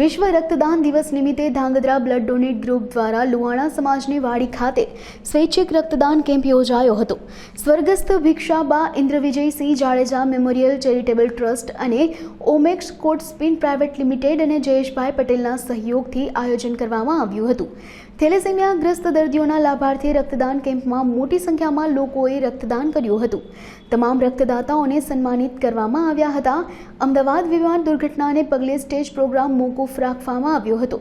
વિશ્વ રક્તદાન દિવસ નિમિત્તે ધાંગધ્રા બ્લડ ડોનેટ ગ્રુપ દ્વારા લુહાણા સમાજની વાડી ખાતે સ્વૈચ્છિક રક્તદાન કેમ્પ યોજાયો હતો. સ્વર્ગસ્થ Bhikshaba Indravijaysinh Jadeja memorial charitable trust અને Omax Cot Spin private limited અને જયેશભાઈ પટેલના સહયોગથી આયોજન કરવામાં આવ્યું હતું. થેલેસેમિયાગ્રસ્ત દર્દીઓના લાભાર્થે રક્તદાન કેમ્પમાં મોટી સંખ્યામાં લોકોએ રક્તદાન કર્યું હતું. તમામ રક્તદાતાઓને સન્માનિત કરવામાં આવ્યા હતા. અમદાવાદ વિમાન દુર્ઘટનાને પગલે સ્ટેજ પ્રોગ્રામ મોકૂફ રાખવામાં આવ્યો હતો.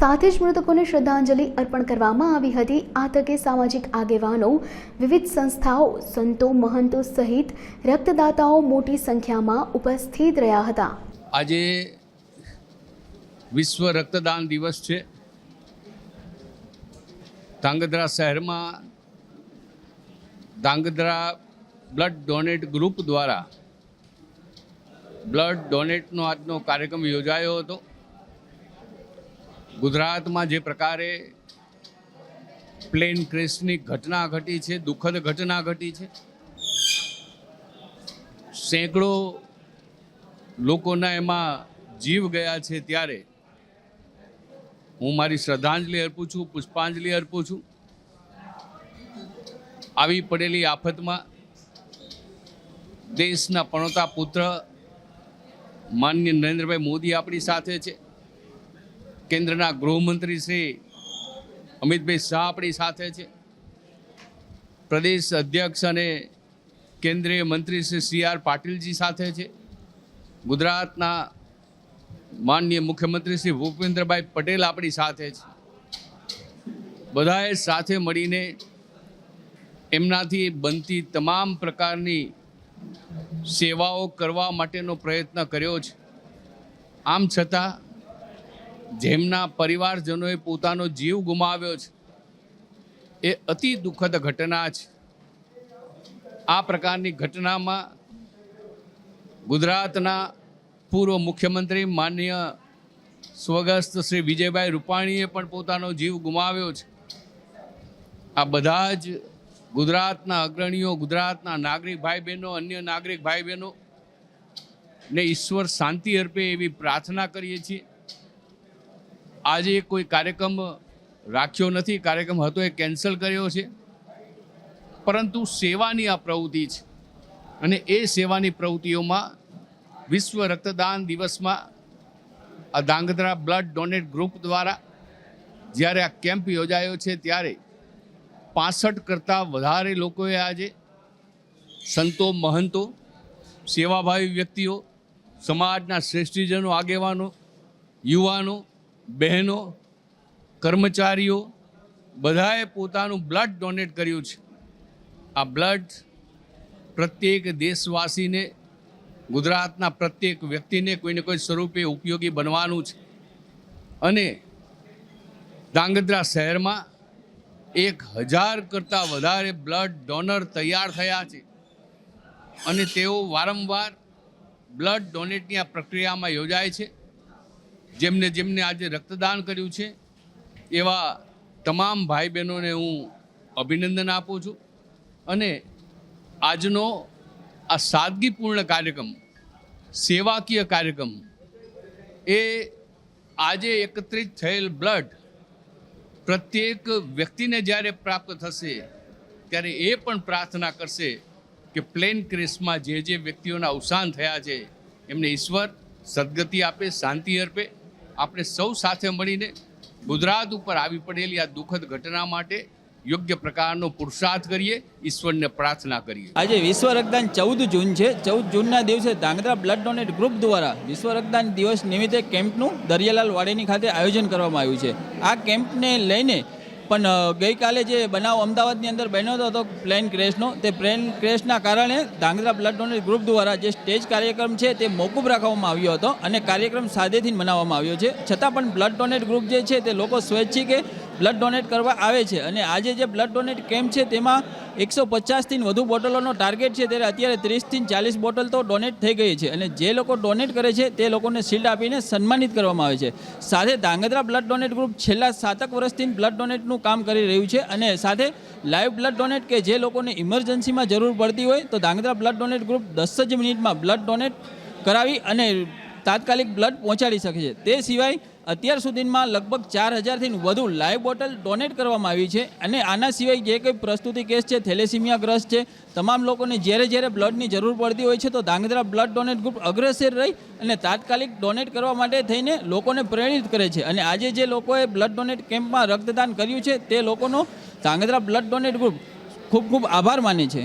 સાથે જ મૃતકોને શ્રદ્ધાંજલિ અર્પણ કરવામાં આવી હતી. આ તકે સામાજિક આગેવાનો, વિવિધ સંસ્થાઓ, સંતો, મહંતો સહિત રક્તદાતાઓ મોટી સંખ્યામાં ઉપસ્થિત રહ્યા હતા. આજે વિશ્વ રક્તદાન દિવસ છે. ધાંગધ્રા શહેરમાં ધાંગધ્રા બ્લડ ડોનેટ ગ્રુપ દ્વારા બ્લડ ડોનેટનો આજનો કાર્યક્રમ યોજાયો હતો. ગુજરાતમાં જે પ્રકારે પ્લેન ક્રેશની ઘટના ઘટી છે, દુઃખદ ઘટના ઘટી છે, સેંકડો લોકોના એમાં જીવ ગયા છે ત્યારે હું મારી શ્રદ્ધાંજલિ અર્પું છું, પુષ્પાંજલિ અર્પું છું. આવી પડેલી આફતમાં દેશના પણોતા પુત્ર માન્ય નરેન્દ્રભાઈ મોદી આપણી સાથે છે. કેન્દ્રના ગૃહમંત્રી શ્રી અમિતભાઈ શાહ આપણી સાથે છે. પ્રદેશ અધ્યક્ષ અને કેન્દ્રીય મંત્રી શ્રી સી આર પાટીલજી સાથે છે. ગુજરાતના માનનીય મુખ્યમંત્રી શ્રી ભૂપેન્દ્રભાઈ પટેલ આપણી સાથે છે. બધાએ સાથે મળીને એમનાથી બનતી તમામ પ્રકારની સેવાઓ કરવા માટેનો પ્રયત્ન કર્યો છે. આમ છતાં જેમના પરિવારજનોએ પોતાનો જીવ ગુમાવ્યો છે, એ અતિ દુઃખદ ઘટના છે. આ પ્રકારની ઘટનામાં ગુજરાતના પૂર્વ મુખ્યમંત્રી માન્ય સ્વગસ્થ શ્રી વિજયભાઈ રૂપાણીએ પણ પોતાનો જીવ ગુમાવ્યો છે. આ બધા જ ગુજરાતના અગ્રણીઓ, ગુજરાતના નાગરિક ભાઈ બહેનો અન્ય નાગરિક ભાઈ બહેનો ને ઈશ્વર શાંતિ અર્પે એવી પ્રાર્થના કરીએ છીએ. આજે કોઈ કાર્યક્રમ રાખ્યો નથી, કાર્યક્રમ હતો એ કેન્સલ કર્યો છે. પરંતુ સેવાની આ પ્રવૃત્તિ છે અને એ સેવાની પ્રવૃત્તિઓમાં વિશ્વ રક્તદાન દિવસમાં આ ધાંગધ્રા બ્લડ ડોનેટ ગ્રુપ દ્વારા જ્યારે આ કેમ્પ યોજાયો છે ત્યારે પાસઠ કરતાં વધારે લોકોએ આજે સંતો, મહંતો, સેવાભાવી વ્યક્તિઓ, સમાજના શ્રેષ્ઠીજનો, આગેવાનો, યુવાનો, બહેનો, કર્મચારીઓ બધાએ પોતાનું બ્લડ ડોનેટ કર્યું છે. આ બ્લડ પ્રત્યેક દેશવાસીને ગુજરાતના પ્રત્યેક વ્યક્તિને કોઈને કોઈ સ્વરૂપે ઉપયોગી બનવાનું છે. અને ધાંગધ્રા શહેરમાં એક હજાર કરતાં વધારે બ્લડ ડોનર તૈયાર થયા છે. અને તેઓ વારંવાર બ્લડ ડોનેટની આ પ્રક્રિયામાં યોજાય છે. જેમને જેમને આજે રક્તદાન કર્યું છે, એવા તમામ ભાઈ બહેનોને હું અભિનંદન આપું છું. અને આજનો આ સાદગીપૂર્ણ કાર્યક્રમ, સેવાકીય કાર્યક્રમ, એ આજે એકત્રિત થયેલ બ્લડ પ્રત્યેક વ્યક્તિને જ્યારે પ્રાપ્ત થશે, ત્યારે એ પણ પ્રાર્થના કરશે કે પ્લેન ક્રેસમાં જે જે વ્યક્તિઓના અવસાન થયા છે, એમને ઈશ્વર સદગતિ આપે, શાંતિ અર્પે. આપણે સૌ સાથે મળીને ગુજરાત ઉપર આવી પડેલી આ દુઃખદ ઘટના માટે યોગ્ય પ્રકારનો પુરુષાર્થ કરીએ, ઈશ્વરને પ્રાર્થના કરીએ. આજે વિશ્વ રક્તદાન ચૌદ જૂન છે. ચૌદ જૂનના દિવસે ધાંગધ્રા બ્લડ ડોનેટ ગ્રુપ દ્વારા વિશ્વ રક્તદાન દિવસ નિમિત્તે કેમ્પનું દરિયાલાલ વાડેની ખાતે આયોજન કરવામાં આવ્યું છે. આ કેમ્પને લઈને પણ ગઈકાલે જે બનાવ અમદાવાદની અંદર બન્યો હતો, તો પ્લેન ક્રેશનો, તે પ્લેન ક્રેશના કારણે ધાંગધ્રા બ્લડ ડોનેટ ગ્રુપ દ્વારા જે સ્ટેજ કાર્યક્રમ છે, તે મોકૂફ રાખવામાં આવ્યો હતો અને કાર્યક્રમ સાદેથી મનાવવામાં આવ્યો છે. છતાં પણ બ્લડ ડોનેટ ગ્રુપ જે છે, તે લોકો સ્વૈચ્છિકે બ્લડ ડોનેટ કરવા આવે છે અને આજે જે બ્લડ ડોનેટ કેમ્પ છે તેમાં એકસો પચાસથી વધુ બોટલોનો ટાર્ગેટ છે ત્યારે અત્યારે ત્રીસથી ચાલીસ બોટલ તો ડોનેટ થઈ ગઈ છે અને જે લોકો ડોનેટ કરે છે તે લોકોને શિલ્ડ આપીને સન્માનિત કરવામાં આવે છે. સાથે ધાંગધ્રા બ્લડ ડોનેટ ગ્રુપ છેલ્લા સાતક વર્ષથી બ્લડ ડોનેટનું કામ કરી રહ્યું છે અને સાથે લાઈવ બ્લડ ડોનેટ કે જે લોકોને ઇમરજન્સીમાં જરૂર પડતી હોય તો ધાંગધ્રા બ્લડ ડોનેટ ગ્રુપ દસ જ મિનિટમાં બ્લડ ડોનેટ કરાવી અને તાત્કાલિક બ્લડ પહોંચાડી શકે છે. તે સિવાય અત્યાર સુધીમાં લગભગ ચાર હજારથી વધુ લાઈવ બોટલ ડોનેટ કરવામાં આવી છે અને આના સિવાય જે કંઈ પ્રસ્તુતિ કેસ છે થેલેસીમિયા ગ્રસ્ત છે, તમામ લોકોને જ્યારે જ્યારે બ્લડની જરૂર પડતી હોય છે, તો ધાંગધ્રા બ્લડ ડોનેટ ગ્રુપ અગ્રેસર રહી અને તાત્કાલિક ડોનેટ કરવા માટે થઈને લોકોને પ્રેરિત કરે છે. અને આજે જે લોકોએ બ્લડ ડોનેટ કેમ્પમાં રક્તદાન કર્યું છે, તે લોકોનો ધાંગધ્રા બ્લડ ડોનેટ ગ્રુપ ખૂબ ખૂબ આભાર માને છે.